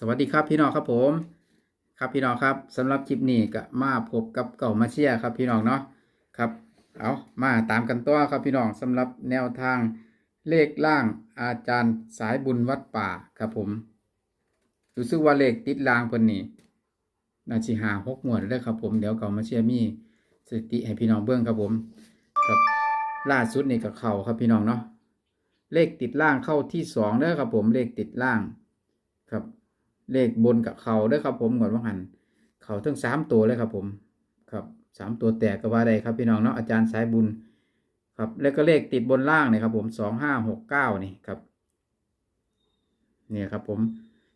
สวัสดีครับพี่น้องครับผม ครับพี่น้องครับสำหรับคลิปนี้ก็มาพบกับเก่ามาเชียครับพี่น้องเนาะครับเอามาตามกันต่อครับพี่น้องสำหรับแนวทางเลขล่างอาจารย์สายบุญวัดป่าครับผมรู้สึกว่าเลขติดล่างเพิ่นนี่นาชิหาหกหมวดเลยครับผมเดี๋ยวเก่ามาเชียมีสติให้พี่น้องเบิ่งครับผมครับล่าสุดนี่กับเข่าครับพี่น้องเนาะเลขติดล่างเข้าที่สองเด้อครับผมเลขติดล่างครับ เลขบนกับเขาเด้วยครับ ผมเหมือนว่าหันเขาทั้งสามตัวเลยครับ ผมครับสามตัวแตกก็ว่าได้ครับพี่น้องเนาะอาจารย์สายบุญครับแล้วก็เลขติดบนล่างเนี่ยครับ ผมสองห้าหกเก้านี่ครับเนี่ยครับ ผม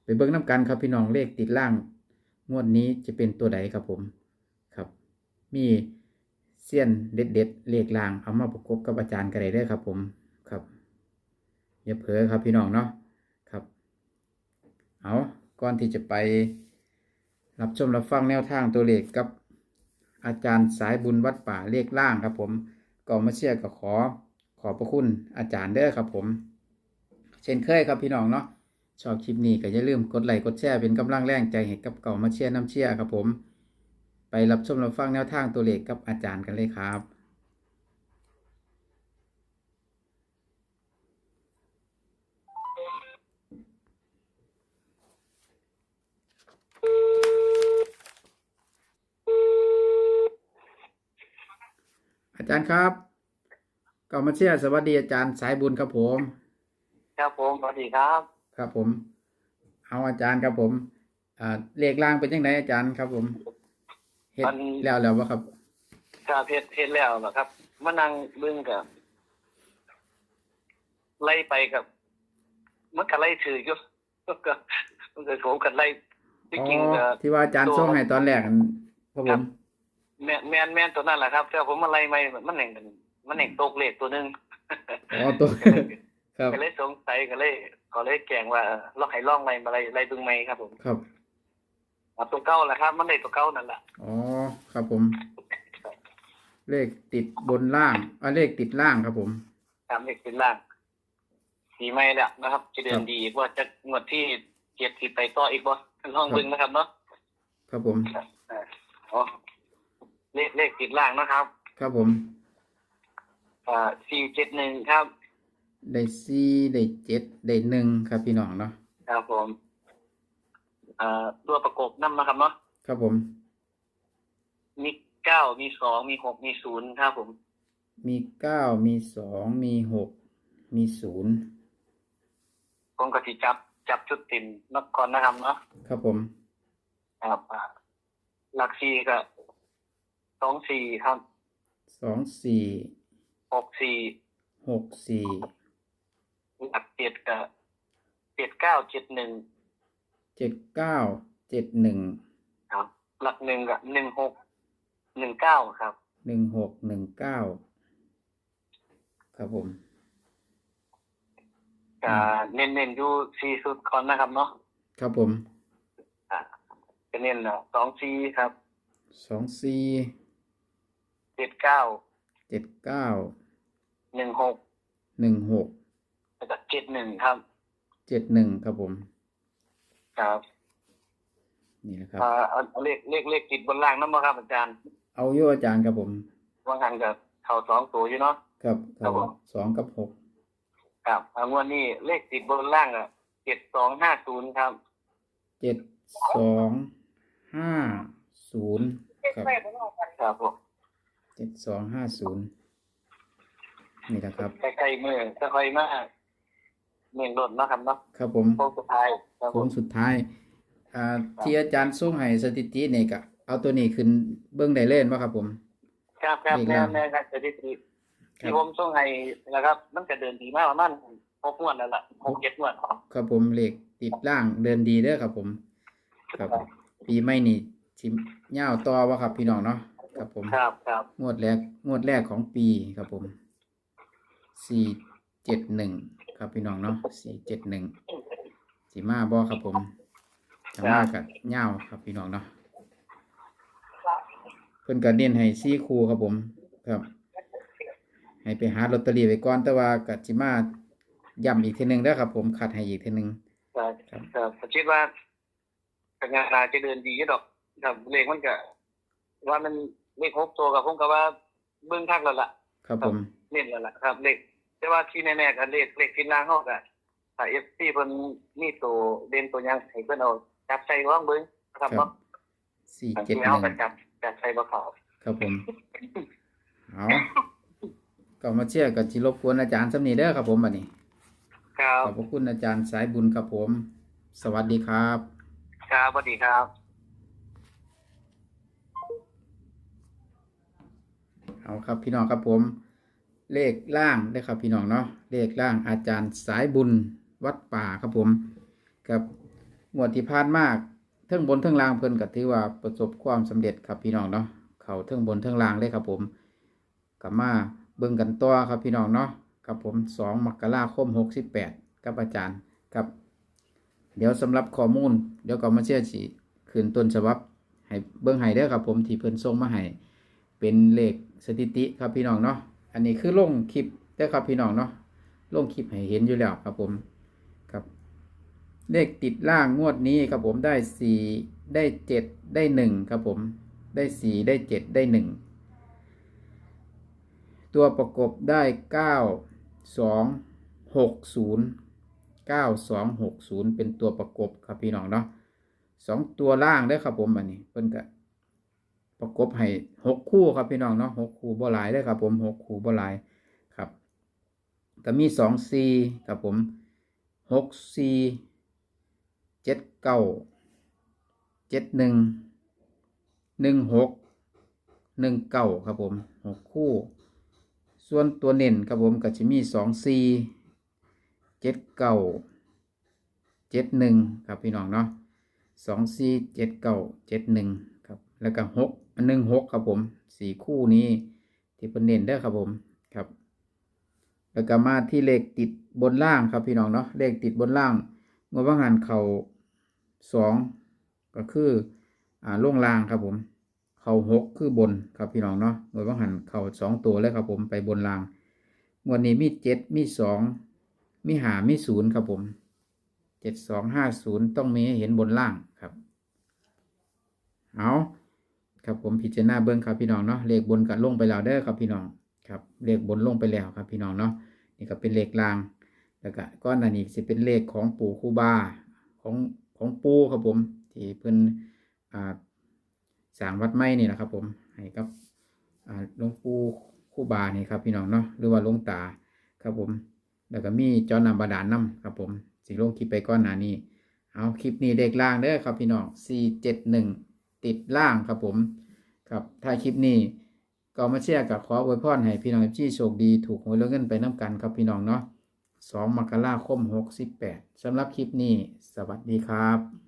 ไปเบิ้งน้ำกันครับพี่น้องเลขติดล่าง งวดนี้จะเป็นตัวใดครับผมครับ มีเสี้ยนเด็ดเด็ดเลขล่างเอามาประกบกับอาจารย์กันได้เด้ครับ ผมครับอย่าเผลอครับพี่น้องเนาะครับ เอา ก่อนที่จะไป รับชมรับฟังแนวทางตัวเลขกับอาจารย์สายบุญวัดป่าเลขล่างครับผมก็มาเชียร์ก็ขอขอบพระคุณอาจารย์เด้อครับผม เช่นเคยครับพี่น้องเนาะชอบคลิปนี้ก็อย่าลืมกดไลค์กดแชร์เป็นกำลังแรงใจให้กับเก่ามาเชียร์น้ำเชียร์ครับผม ไปรับชมรับฟังแนวทางตัวเลขกับอาจารย์กันเลยครับ อาจารย์ครับเก่ามาเชียร์สวัสดีอาจารย์สายบุญครับผม ครับผมสวัสดีครับ ครับผม เอาอาจารย์ครับผมอ่าเลขล่างเป็นยังไงอาจารย์ครับผมเฮ็ดมัน แล้วแล้ววะครับ ครับเพชรเพชรแล้วนะครับมานั่งเบิ่งกับไล่ไปกับ มันก็ไล่ถืออยู่ มันก็มันก็โผกันไล่ที่อ๋อจริงเอ่อที่ว่าอาจารย์ตัวส่งให้ตอนแรกนั่นครับผครัมบ แม่นแม่นแม่นตัวนั้นแหละครับแต่ผมมาไล่ไม่มันแห่งมันแห่งตกเลขตัวหนึง อ๋อตัว ครับก็เลยสงสัยก็เลยก็เลยแกล้งว่าเออลองให้ล่องไล่มาไล่ไล่เบิ่งไหมครับผมครับเอาตัวเก่าแหละครับ มันได้ตัวเก่านั่นแหละอ๋อครับผม เลขติดบนล่างอ่าเลขติดล่างครับผม ตามเลขเป็นล่างสีไม่แล้วนะครับ จะเดิครันบดีว่าจะงวดที่เจ็ดสิไปต่ออีกบ่ลองเบิ่งนะครับเนาะครับผม อ๋อ เลขเลขติดล่างนะครับครับผม อ่าสี่เจ็ดหนึ่งครับ ได้สี่ได้เจ็ดได้หนึ่งครับพี่น้องเนาะครับผมอ่าตัวประกบน้ำนะครับเนาะครับผม มีเก้ามีสองมีหกมีศูนย์ครับผม มีเก้ามีสองมีหกมีศูนย์ผมก็สิจับจับจุดติ่มนักก่อนนะครับเนาะครับผม ครับอ่าหลักสี่ก็ สองสี่ครับสองสี่หกสี่หกสี่หลักเจ็ดก็เจ็ดเก้าเจ็ดหนึ่งเจ็ดเก้าเจ็ดหนึ่งครับ หลักหนึ่งกับหนึ่งหกหนึ่งเก้าครับหนึ่งหกหนึ่งเก้าครับผมก็เน้นเน้นๆอยู่สี่สุดก่อนนะครับเนาะครับผมอ่าก็เน้นสองสี่ครับสองสี่เจ็ดเก้าเจ็ดเก้าหนึ่งหกหนึ่งหกแล้วก็เจ็ดหนึ่งครับเจ็ดหนึ่งครับผม ครับนี่นะครับอ่าเอาเอาเลขเลขเลขติดบนล่างนั่นมาครับอาจารย์เอาโยอาจารย์ครับผม ว่างหันกับเข่าสองตัวอยู่เนาะ ครับคครัรับบผม สองกับหกครับเอางวดนี้เลขติดบนล่างอะเจ็ดสองห้าศูนย์ครับ เจ็ดสองห้าศูนย์ครับครับผม เจ็ดสองห้าศูนย์นี่นะครับ ใกล้ๆมือจะค่อยมาเมียงรถเนาะครับเนาะครับผมโค้งสุดท้ายครับผโค้งมสุดท้ายอ่าที่อาจารย์ส่งให้สถิตินี่ก็เอาตัวนี้ขึ้นเบื้องได้เล่นว่าครับผม ครับครับอีกแน่แล้วแน่ครับสถิติครัที่บผมส่งให้นะครับ มันก็เดินดีมากประมาณหกงวดแล้วล่ะหกเจ็ดงวดครับผมเลขติดล่างเดินดีเด้อครับผม ครับ ปีใหม่นี่ชิมเง่าวต่อวะครับพี่น้องเนาะ ครับผมครับครับงวดแรกงวดแรกของปีครับผมสี่เจ็ดหนึ่งครับพี่น้องเนาะสี่เจ็ดหนึ่งสีมาบอครับผมจะมากับเง่าวครับพี่น้องเนาะเพิ่นก็เน้นให้ซี่คูครับผม ครับ ให้ไปหาลอตเตอรี่ไว้ก่อนแต่ว่ากัจิมาย้ำอีกทีหนึ่งเด้อครับ ผมคัดให้อีกทีหนึ่งครับครับครับผมคิดว่าแต่งานนาจะเดินดีอยู่ดอกครับเลขมันก็ว่ามัน เลขหกตัวกับผมก็ว่าเบื้องทักแล้วล่ะครับผมเน้นแล้วล่ะครับเลขแต่ว่าที่แน่ๆกันเลขเลขที่ล่างเขาก็ถ้าเอฟซีเพิ่นมีตัวเด่นตัวหยังให้เพิ่นเอาจับใส่ว่างเบิ่งนะครับครับเนาะสี่อันเจ็ดที่หเอานึ่งไปจับจับใส่บ่เขาครับผมเอาก็มาเชื่อกับจิรบกวนอาจารย์สำนีเด้อครับผมบัดนี้ครับขอบพระคุณอาจารย์สายบุญครับผม สวัสดีครับ ครับสวัสดีครับ เอาครับพี่น้องครับผม เลขล่างได้ครับพี่น้องเนาะเลขล่างอาจารย์สายบุญวัดป่าครับผมกับงวดที่ผ่านมากเทิงบนเทิงล่างเพิ่นก็ถือว่าประสบความสำเร็จครับพี่น้องเนาะเขาเทิงบนเทิงล่างเลยครับผมกับมาเบิ่งกันต่อครับพี่น้องเนาะครับผมสองมกราคมหกสิบแปดกับอาจารย์ครับ เดี๋ยวสำหรับข้อมูล เดี๋ยวก็มาเชื่อสีคืนต้นฉบับให้เบิ่งให้เด้ครับผมที่เพิ่นส่งมาให้เป็นเลข สถิติครับพี่น้องเนาะอันนี้คือลงคลิปเด้ครับพี่น้องเนาะลงคลิปให้เห็นอยู่แล้วครับผมครับเลขติดล่างงวดนี้ครับผมได้สี่ได้เจ็ดได้หนึ่งครับผมได้สี่ได้เจ็ดได้หนึ่งตัวประกบได้เก้าสองหกศูนย์เก้าสองหกศูนย์เป็นตัวประกบครับพี่น้องเนาะสองตัวล่างเด้ครับผมอันนี้เพิ่นก็ ประกบให้หกคู่ครับพี่น้องเนาะหกคู่บ่หลายเด้ครับ ผมหกคู่บ่หลายครับก็มีสองซีครับผมหกซีเจ็ดเก้าเจ็ดหนึ่งหนึ่งหกหนึ่งเก้าครับผมหกคู่ ส่วนตัวเน่นครับผมก็จะมีสองซีเจ็ดเก้าเจ็ดหนึ่งครับพี่น้องเนาะสองซีเจ็ดเก้าเจ็ดหนึ่งครับ แล้วก็หก หนึ่งหกครับผมสี่คู่นี้ที่เป็นเน้นเด้ครับผมครับ แล้วก็มาที่เลขติดบนล่างครับพี่น้องเนาะเลขติดบนล่างงวดว่างหันเข่าสองก็คืออ่าล่วงล่างครับผมเข่าหกคือบนครับพี่น้องเนาะงวดว่างหันเข่าสองตัวเลยครับผมไปบนล่างงวดนี้มีเจ็ดมีสองมีหามีศูนย์ครับผมเจ็ดสองห้าศูนย์ต้องมีให้เห็นบนล่างครับ เอา ครับผมพิจารณาเบิ้งครับพี่น้องเนาะเลขบนกับลงไปแล้วเด้อครับพี่น้องครับเลขบนลงไปแล้วครับพี่น้องเนาะนี่ก็เป็นเลขล่างแล้วก็ก้อนอันนี้จะเป็นเลขของปู่คูบาของของปู่ครับผมที่เพิ่นอ่าสางวัดไม้นี่นะครับผมให้กับอ่าหลวงปู่คูบานี่ครับพี่น้องเนาะหรือว่าหลวงตาครับผมแล้วก็มีจอนำบาดาลน้ำครับผมสิลงคลิปไปก้อนหน้านี้เอาคลิปนี้เด็กล่างเด้อครับพี่น้อง471 ติดล่างครับผมครับถ้าคลิปนี้ก็มาแชร์กับขออวยพรให้พี่น้องที่โชคดีถูกหวยแล้วเงินไปน้ำกันครับพี่น้องเนาะสองมกราคมหกสิบแปดสำหรับคลิปนี้ สวัสดีครับ